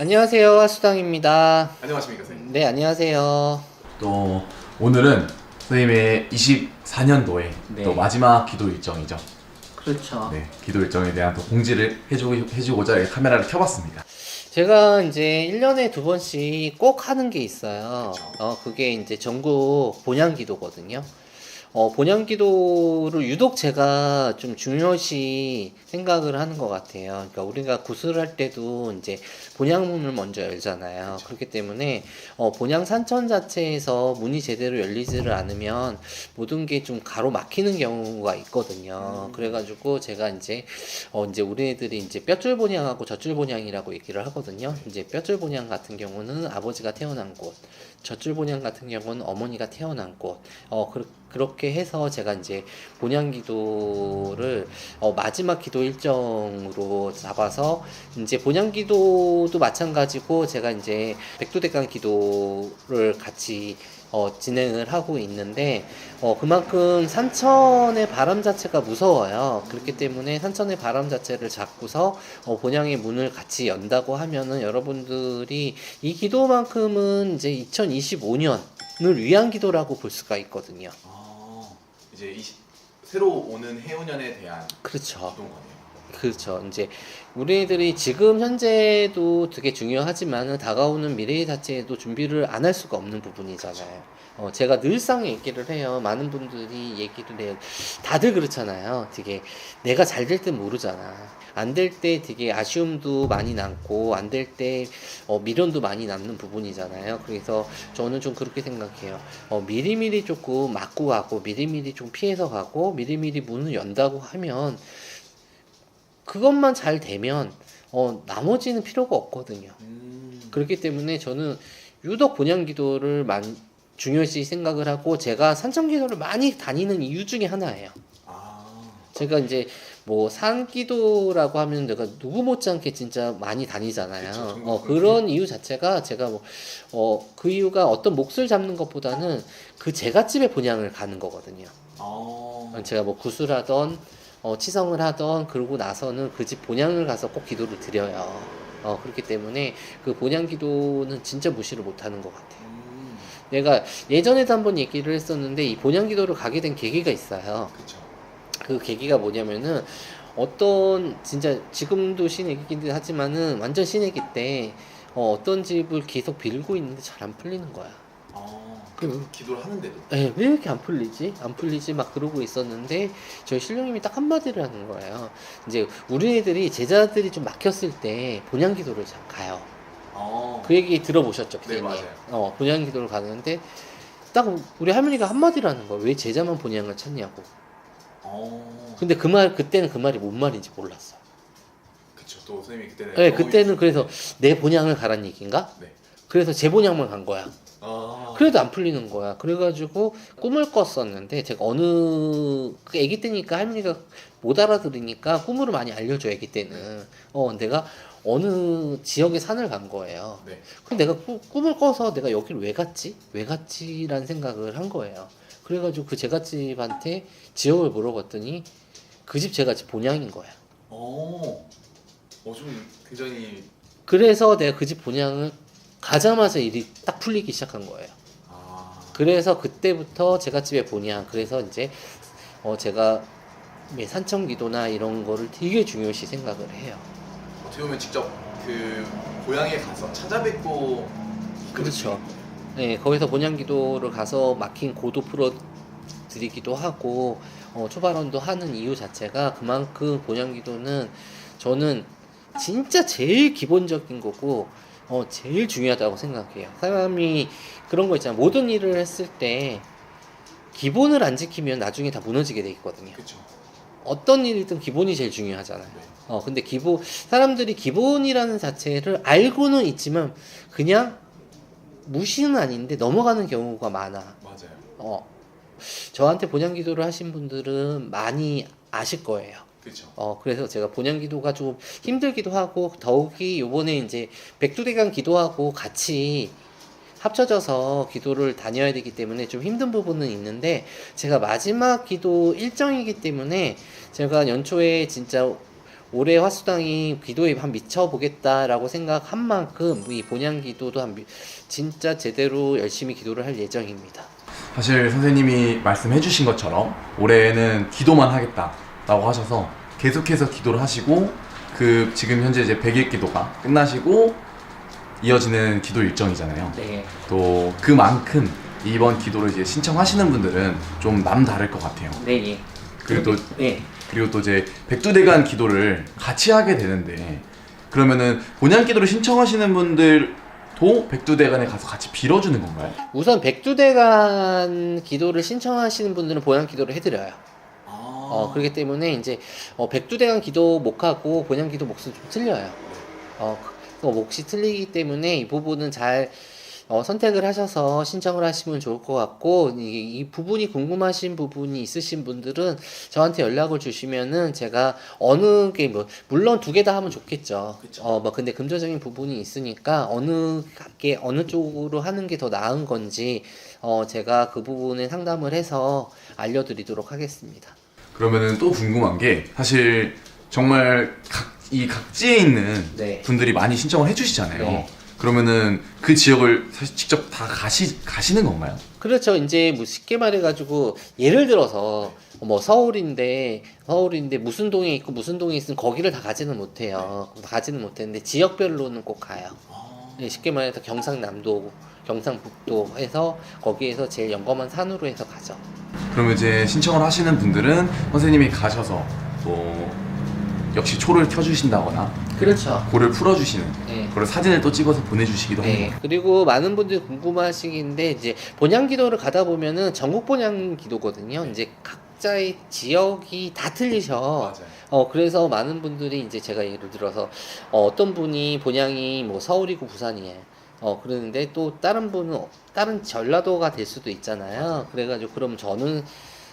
안녕하세요. 하수당입니다. 안녕하십니까 선생님. 네, 안녕하세요. 또 오늘은 선생님의 24년도에 네. 또 마지막 기도 일정이죠. 그렇죠. 네, 기도 일정에 대한 또 공지를 해주, 해주고자 이렇게 카메라를 켜봤습니다. 제가 이제 1년에 두 번씩 꼭 하는 게 있어요. 그쵸. 어, 그게 이제 전국 본향 기도거든요. 어, 본향 기도를 유독 제가 좀 중요시 생각을 하는 것 같아요. 그러니까 우리가 구슬을 할 때도 이제 본향문을 먼저 열잖아요. 그쵸. 그렇기 때문에 어, 본향 산천 자체에서 문이 제대로 열리지를 않으면 모든 게 좀 가로 막히는 경우가 있거든요. 음. 그래가지고 제가 이제 어 이제 우리 애들이 이제 뼈줄 본향하고 젖줄 본향이라고 얘기를 하거든요. 이제 뼈줄 본향 같은 경우는 아버지가 태어난 곳, 젖줄 본향 같은 경우는 어머니가 태어난 곳. 어 그, 그렇게 해서 제가 이제 본향 기도를 어 마지막 기도 일정으로 잡아서 이제 본향 기도도 마찬가지고 제가 이제 백두대간 기도를 같이 어, 진행을 하고 있는데 어, 그만큼 산천의 바람 자체가 무서워요. 그렇기 때문에 산천의 바람 자체를 잡고서 어, 본향의 문을 같이 연다고 하면은 여러분들이 이 기도만큼은 이제 2025년을 위한 기도라고 볼 수가 있거든요. 아, 이제 이 새로 오는 해운년에 대한 그렇죠. 기도인 거네요. 그렇죠. 이제 우리들이 지금 현재도 되게 중요하지만은 다가오는 미래 자체에도 준비를 안 할 수가 없는 부분이잖아요. 어, 제가 늘상 얘기를 해요. 많은 분들이 얘기를 해요. 다들 그렇잖아요. 되게 내가 잘 될 땐 모르잖아. 안 될 때 되게 아쉬움도 많이 남고 안 될때 어, 미련도 많이 남는 부분이잖아요. 그래서 저는 좀 그렇게 생각해요. 어, 미리미리 조금 맞고 가고 미리미리 좀 피해서 가고 미리미리 문을 연다고 하면 그것만 잘 되면 어, 나머지는 필요가 없거든요. 음, 그렇기 때문에 저는 유독 본향 기도를 만, 중요시 생각을 하고 제가 산청 기도를 많이 다니는 이유 중에 하나예요. 아, 제가 이제 뭐 산 기도라고 하면 내가 누구 못지않게 진짜 많이 다니잖아요. 그쵸, 어, 그런 이유 자체가 제가 뭐, 어, 그 이유가 어떤 몫을 잡는 것보다는 그 제갓집에 본향을 가는 거거든요. 아, 제가 뭐 구슬하던 어, 치성을 하던 그러고 나서는 그 집 본향을 가서 꼭 기도를 드려요. 어, 그렇기 때문에 그 본향 기도는 진짜 무시를 못하는 것 같아요. 음, 내가 예전에도 한번 얘기를 했었는데 이 본향 기도를 가게 된 계기가 있어요. 그쵸. 그 계기가 뭐냐면은 어떤 진짜 지금도 신애기긴 하지만은 완전 신애기 때 어, 어떤 집을 계속 빌고 있는데 잘 안 풀리는 거야. 아, 그- 기도를 하는데도. 에, 왜 이렇게 안 풀리지? 안 풀리지? 막 그러고 있었는데, 저희 신령님이 딱 한마디를 하는 거예요. 이제, 우리 애들이, 제자들이 좀 막혔을 때, 본향 기도를 자- 가요. 아, 그 얘기 들어보셨죠, 네, 기자님? 맞아요. 어, 본향 기도를 가는데, 딱 우리 할머니가 한마디를 하는 거예요. 왜 제자만 본향을 찾냐고. 아, 근데 그 말, 그때는 그 말이 뭔 말인지 몰랐어. 그쵸. 또 선생님이 그때는. 네, 너무 그때는 그래서 내 본향을 가란 얘기인가? 네. 그래서 제 본향만 간 거야. 아, 그래도 안 풀리는 거야. 그래가지고 꿈을 꿨었는데 제가 어느 그 아기 때니까 할머니가 못 알아들으니까 꿈으로 많이 알려줘 아기 때는. 어 내가 어느 지역에 산을 간 거예요. 네. 그럼 내가 꾸, 꿈을 꿔서 내가 여기를 왜 갔지? 왜 갔지라는 생각을 한 거예요. 그래가지고 그 제갓집한테 지역을 물어봤더니 그 집 제갓집 본향인 거야. 어, 어, 좀 굉장히. 그래서 내가 그 집 본향을 가자마자 일이 딱 풀리기 시작한 거예요. 아, 그래서 그때부터 제가 집에 보냐 그래서 이제 어 제가 예, 산청 기도나 이런 거를 되게 중요시 생각을 해요. 어떻게 보면 직접 그 고향에 가서 찾아뵙고. 그렇죠. 네, 거기서 본향 기도를 가서 막힌 고도 풀어 드리기도 하고 어, 초발언도 하는 이유 자체가 그만큼 본향 기도는 저는 진짜 제일 기본적인 거고 어, 제일 중요하다고 생각해요. 사람이 그런 거 있잖아요. 모든 일을 했을 때 기본을 안 지키면 나중에 다 무너지게 돼 있거든요. 그쵸. 어떤 일이든 기본이 제일 중요하잖아요. 네. 어, 근데 기본, 사람들이 기본이라는 자체를 알고는 있지만 그냥 무시는 아닌데 넘어가는 경우가 많아. 맞아요. 어, 저한테 본향 기도를 하신 분들은 많이 아실 거예요. 그쵸. 어, 그래서 제가 본향 기도가 좀 힘들기도 하고, 더욱이 요번에 이제 백두대간 기도하고 같이 합쳐져서 기도를 다녀야 되기 때문에 좀 힘든 부분은 있는데, 제가 마지막 기도 일정이기 때문에 제가 연초에 진짜 올해 화수당이 기도에 한 미쳐보겠다라고 생각한 만큼 이 본향 기도도 한 미- 진짜 제대로 열심히 기도를 할 예정입니다. 사실 선생님이 말씀해 주신 것처럼 올해는 기도만 하겠다 라고 하셔서 계속해서 기도를 하시고 그 지금 현재 이제 100일 기도가 끝나시고 이어지는 기도 일정이잖아요. 네. 또 그만큼 이번 기도를 이제 신청하시는 분들은 좀 남다를 것 같아요. 네. 예. 그리고 또 네. 그리고 또 이제 백두대간 기도를 같이 하게 되는데 그러면은 본향 기도를 신청하시는 분들도 백두대간에 가서 같이 빌어주는 건가요? 우선 백두대간 기도를 신청하시는 분들은 본향 기도를 해드려요. 어, 그렇기 때문에 이제 어, 백두대간 기도 목하고 본향 기도 몫은 좀 틀려요. 어, 그 몫이 틀리기 때문에 이 부분은 잘 어, 선택을 하셔서 신청을 하시면 좋을 것 같고 이, 이 부분이 궁금하신 부분이 있으신 분들은 저한테 연락을 주시면은 제가 어느 게 뭐 물론 두 개 다 하면 좋겠죠. 그쵸. 어, 뭐 근데 금전적인 부분이 있으니까 어느 게 어느 쪽으로 하는 게 더 나은 건지 어, 제가 그 부분에 상담을 해서 알려드리도록 하겠습니다. 그러면은 또 궁금한 게 사실 정말 각, 이 각지에 있는 네. 분들이 많이 신청을 해주시잖아요. 네. 그러면은 그 지역을 사실 직접 다 가시 가시는 건가요? 그렇죠. 이제 뭐 쉽게 말해가지고 예를 들어서 뭐 서울인데 서울인데 무슨 동에 있고 무슨 동에 있으면 거기를 다 가지는 못해요. 다 가지는 못했는데 지역별로는 꼭 가요. 네, 쉽게 말해서 경상남도, 경상북도 해서 거기에서 제일 영검한 산으로 해서 가죠. 그러면 이제 신청을 하시는 분들은 선생님이 가셔서 뭐 역시 초를 켜주신다거나 그렇죠. 골을 풀어주시는 네. 그걸 사진을 또 찍어서 보내주시기도 네. 하고 그리고 많은 분들이 궁금하시긴데 이제 본향 기도를 가다 보면은 전국 본향 기도거든요. 이제 각자의 지역이 다 틀리셔. 어 그래서 많은 분들이 이제 제가 예를 들어서 어, 어떤 분이 본향이 뭐 서울이고 부산이에요. 어 그러는데 또 다른 분은 어, 다른 전라도가 될 수도 있잖아요. 그래가지고 그럼 저는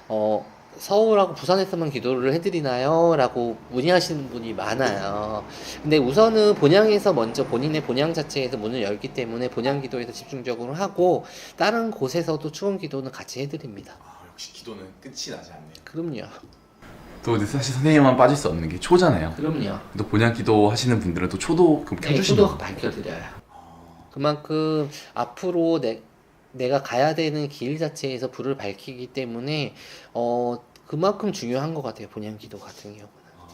어 서울하고 부산에서만 기도를 해드리나요? 라고 문의하시는 분이 많아요. 근데 우선은 본향에서 먼저 본인의 본향 자체에서 문을 열기 때문에 본향 기도에서 집중적으로 하고 다른 곳에서도 추원 기도는 같이 해드립니다. 아, 역시 기도는 끝이 나지 않네요. 그럼요. 또 이제 사실 선생님만 빠질 수 없는 게 초잖아요. 그럼요. 또 본향 기도 하시는 분들은 또 초도 그럼 네, 저도 거예요. 밝혀드려요. 아, 그만큼 앞으로 내, 내가 가야 되는 길 자체에서 불을 밝히기 때문에 어 그만큼 중요한 것 같아요 본향 기도 같은 경우는. 아.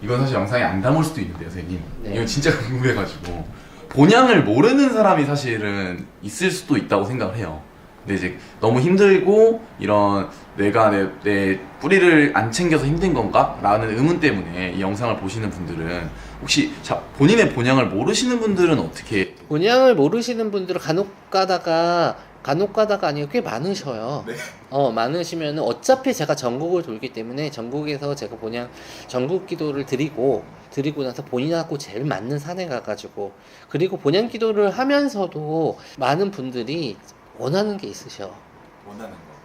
이건 사실 영상에 안 담을 수도 있는데요, 선생님. 네. 이거 진짜 궁금해가지고 본향을 모르는 사람이 사실은 있을 수도 있다고 생각을 해요. 근데 이제 너무 힘들고 이런 내가 내, 내 뿌리를 안 챙겨서 힘든 건가? 라는 의문 때문에 이 영상을 보시는 분들은 혹시 자, 본인의 본향을 모르시는 분들은 어떻게 본향을 모르시는 분들은 간혹 가다가 간혹 가다가 아니고 꽤 많으셔요. 네. 어 많으시면은 어차피 제가 전국을 돌기 때문에 전국에서 제가 본향 전국 기도를 드리고 드리고 나서 본인하고 제일 맞는 산에 가가지고 그리고 본향 기도를 하면서도 많은 분들이 원하는 게 있으셔. 원하는 거.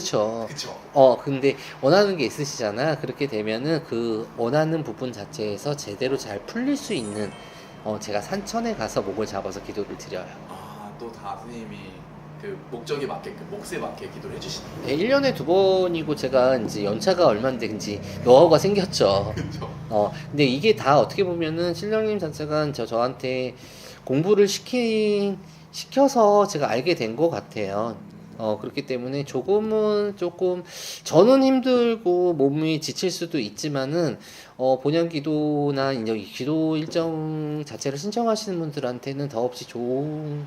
그렇죠. 그쵸. 어, 근데 원하는 게 있으시잖아. 그렇게 되면은 그 원하는 부분 자체에서 제대로 잘 풀릴 수 있는 어, 제가 산천에 가서 목을 잡아서 기도를 드려요. 아, 또 다 선생님이 그 목적에 맞게끔 몫에 맞게 기도를 해주시는 네, 1년에 두 번이고 제가 이제 연차가 얼마인데 이제 노하우가 생겼죠. 그쵸. 어, 근데 이게 다 어떻게 보면은 신령님 자체가 저 저한테 공부를 시킨 시켜서 제가 알게 된 것 같아요. 어, 그렇기 때문에 조금은 조금 저는 힘들고 몸이 지칠 수도 있지만은 어, 본연 기도나 이제 이 기도 일정 자체를 신청하시는 분들한테는 더없이 좋은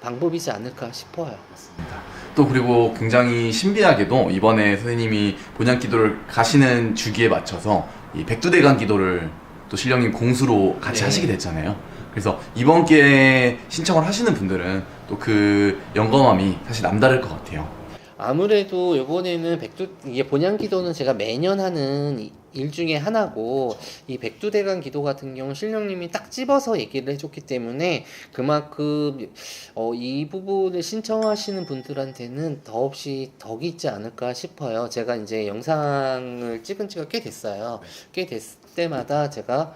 방법이지 않을까 싶어요. 맞습니다. 또 그리고 굉장히 신비하게도 이번에 선생님이 본향 기도를 가시는 주기에 맞춰서 이 백두대간 기도를 또 신령님 공수로 같이 네. 하시게 됐잖아요. 그래서 이번 기회에 신청을 하시는 분들은 또 그 영검함이 사실 남다를 것 같아요. 아무래도 이번에는 백두 이게 본향 기도는 제가 매년 하는 이- 일 중에 하나고 이 백두대간 기도 같은 경우 신령님이 딱 집어서 얘기를 해줬기 때문에 그만큼 어, 이 부분을 신청하시는 분들한테는 더없이 덕이 있지 않을까 싶어요. 제가 이제 영상을 찍은 지가 꽤 됐어요. 꽤 됐을 때마다 제가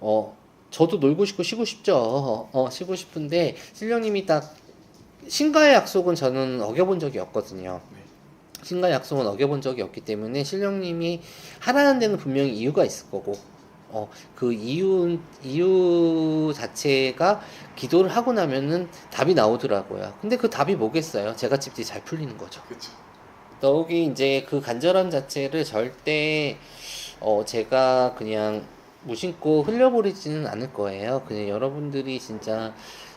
어 저도 놀고 싶고 쉬고 싶죠. 어 쉬고 싶은데 신령님이 딱 신과의 약속은 저는 어겨본 적이 없거든요. 네. 신과 약속은 어겨본 적이 없기 때문에 신령님이 하라는 데는 분명히 이유가 있을 거고 어, 그 이유 이유 자체가 기도를 하고 나면은 답이 나오더라고요. 근데 그 답이 뭐겠어요? 제가 집들이 잘 풀리는 거죠. 그렇죠. 더욱이 이제 그 간절함 자체를 절대 어 제가 그냥 무심코 흘려버리지는 않을 거예요. 그냥 여러분들이 진짜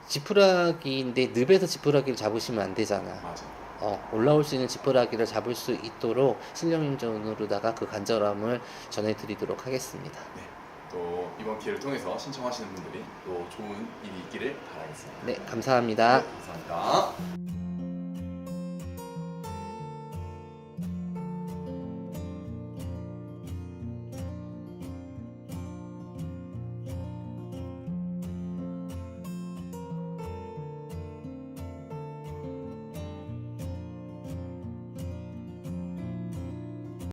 지푸라기인데 늪에서 지푸라기를 잡으시면 안 되잖아. 맞아. 어, 올라올 수 있는 지푸라기를 잡을 수 있도록 신령임전으로다가 그 간절함을 전해드리도록 하겠습니다. 네. 또 이번 기회를 통해서 신청하시는 분들이 또 좋은 일이 있기를 바라겠습니다. 네, 감사합니다. 네, 감사합니다.